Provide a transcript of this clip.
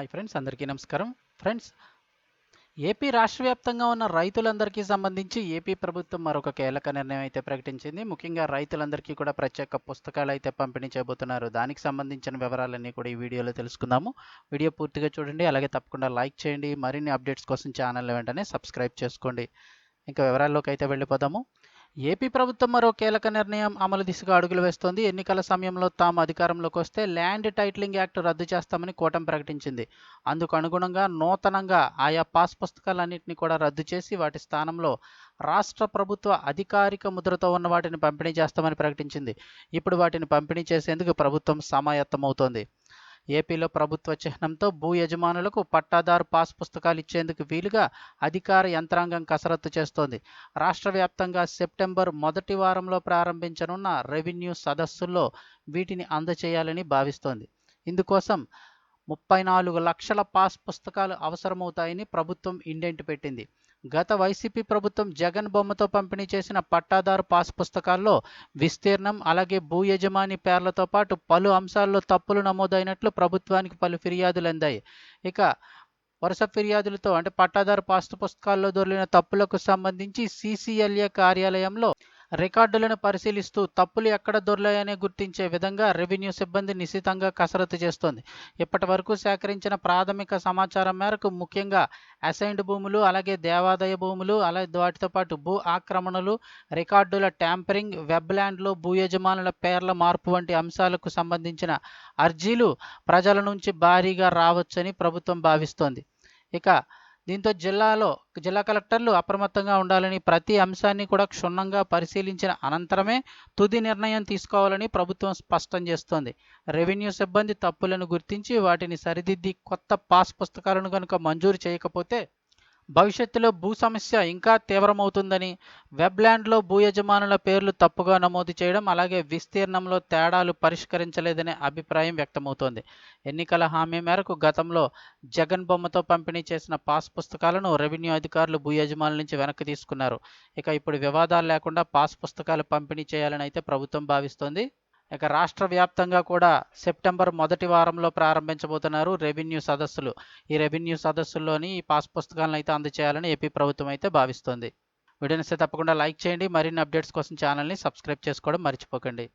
Hi friends అందరికీ నమస్కారం. Friends AP రాష్ట్ర వ్యాప్తంగా ఉన్న రైతులందరికీ సంబంధించి ఏపీ ప్రభుత్వం మరొక కీలక నిర్ణయం అయితే ప్రకటించింది. ముఖ్యంగా రైతులందరికీ కూడా ప్రత్యేక పుస్తకాలు అయితే పంపిణీ చేయబోతున్నారు. దానికి సంబంధించిన వివరాలన్నీ కూడా ఈ వీడియోలో తెలుసుకుందాము. వీడియో పూర్తిగా చూడండి అలాగే తప్పకుండా లైక్ చేయండి. మరిన్ని అప్డేట్స్ కోసం ఛానల్ వెంటనే సబ్స్క్రైబ్ చేసుకోండి. ఇంకా వివరాల్లోకి అయితే వెళ్ళిపోదాము. ఏపీ ప్రభుత్వం మరో కీలక నిర్ణయం అమలు దిశగా అడుగులు వేస్తోంది. ఎన్నికల సమయంలో తాము అధికారంలోకి వస్తే ల్యాండ్ టైటిలింగ్ యాక్ట్ రద్దు చేస్తామని కూటమి ప్రకటించింది. అందుకు అనుగుణంగా నూతనంగా ఆయా పాస్ పుస్తకాలన్నింటినీ కూడా రద్దు చేసి వాటి స్థానంలో రాష్ట్ర ప్రభుత్వ అధికారిక ముద్రతో ఉన్న వాటిని పంపిణీ చేస్తామని ప్రకటించింది. ఇప్పుడు వాటిని పంపిణీ చేసేందుకు ప్రభుత్వం సమాయత్తమవుతోంది. ఏపీలో ప్రభుత్వ చిహ్నంతో భూ యజమానులకు పట్టాదారు పాస్ పుస్తకాలు ఇచ్చేందుకు వీలుగా అధికార యంత్రాంగం కసరత్తు చేస్తోంది. రాష్ట్ర వ్యాప్తంగా సెప్టెంబర్ మొదటి వారంలో ప్రారంభించనున్న రెవెన్యూ సదస్సుల్లో వీటిని అందచేయాలని భావిస్తోంది. ఇందుకోసం ముప్పై నాలుగు లక్షల పాస్ పుస్తకాలు అవసరమవుతాయని ప్రభుత్వం ఇండెంట్ పెట్టింది. గత వైసీపీ ప్రభుత్వం జగన్ బొమ్మతో పంపిణీ చేసిన పట్టాదారు పాస్ పుస్తకాల్లో విస్తీర్ణం అలాగే భూ యజమాని పేర్లతో పాటు పలు అంశాల్లో తప్పులు నమోదైనట్లు ప్రభుత్వానికి పలు ఫిర్యాదులు అందాయి. ఇక వరుస ఫిర్యాదులతో అంటే పట్టాదారు పాస్ పుస్తకాల్లో దొరికిన తప్పులకు సంబంధించి సీసీఎల్ఏ కార్యాలయంలో రికార్డులను పరిశీలిస్తూ తప్పులు ఎక్కడ దొర్లాయని గుర్తించే విధంగా రెవెన్యూ సిబ్బంది నిశితంగా కసరత్తు చేస్తోంది. ఇప్పటి వరకు సేకరించిన ప్రాథమిక సమాచారం మేరకు ముఖ్యంగా అసైన్డ్ భూములు అలాగే దేవాదాయ భూములు అలాగే వాటితో పాటు భూ ఆక్రమణలు రికార్డుల ట్యాంపరింగ్ వెబ్ల్యాండ్లో భూ యజమానుల పేర్ల మార్పు వంటి అంశాలకు సంబంధించిన అర్జీలు ప్రజల నుంచి భారీగా రావచ్చని ప్రభుత్వం భావిస్తోంది. ఇక దీంతో జిల్లాలో జిల్లా కలెక్టర్లు అప్రమత్తంగా ఉండాలని ప్రతి అంశాన్ని కూడా క్షుణ్ణంగా పరిశీలించిన అనంతరమే తుది నిర్ణయం తీసుకోవాలని ప్రభుత్వం స్పష్టం చేస్తోంది. రెవెన్యూ సిబ్బంది తప్పులను గుర్తించి వాటిని సరిదిద్ది కొత్త పాస్ పుస్తకాలను కనుక మంజూరు చేయకపోతే భవిష్యత్తులో భూ సమస్య ఇంకా తీవ్రమవుతుందని వెబ్ల్యాండ్లో భూ యజమానుల పేర్లు తప్పుగా నమోదు చేయడం అలాగే విస్తీర్ణంలో తేడాలు పరిష్కరించలేదనే అభిప్రాయం వ్యక్తమవుతోంది. ఎన్నికల హామీ మేరకు గతంలో జగన్ బొమ్మతో పంపిణీ చేసిన పాస్ పుస్తకాలను రెవెన్యూ అధికారులు భూ యజమానుల నుంచి వెనక్కి తీసుకున్నారు. ఇక ఇప్పుడు వివాదాలు లేకుండా పాస్ పుస్తకాలు పంపిణీ చేయాలని అయితే ప్రభుత్వం భావిస్తోంది. ఇక రాష్ట్ర వ్యాప్తంగా కూడా సెప్టెంబర్ మొదటి వారంలో ప్రారంభించబోతున్నారు రెవెన్యూ సదస్సులు. ఈ రెవెన్యూ సదస్సుల్లోని ఈ పాస్ పుస్తకాలను అయితే అందచేయాలని ఏపీ ప్రభుత్వం అయితే భావిస్తోంది. వీడియోని తప్పకుండా లైక్ చేయండి. మరిన్ని అప్డేట్స్ కోసం ఛానల్ని సబ్స్క్రైబ్ చేసుకోవడం మర్చిపోకండి.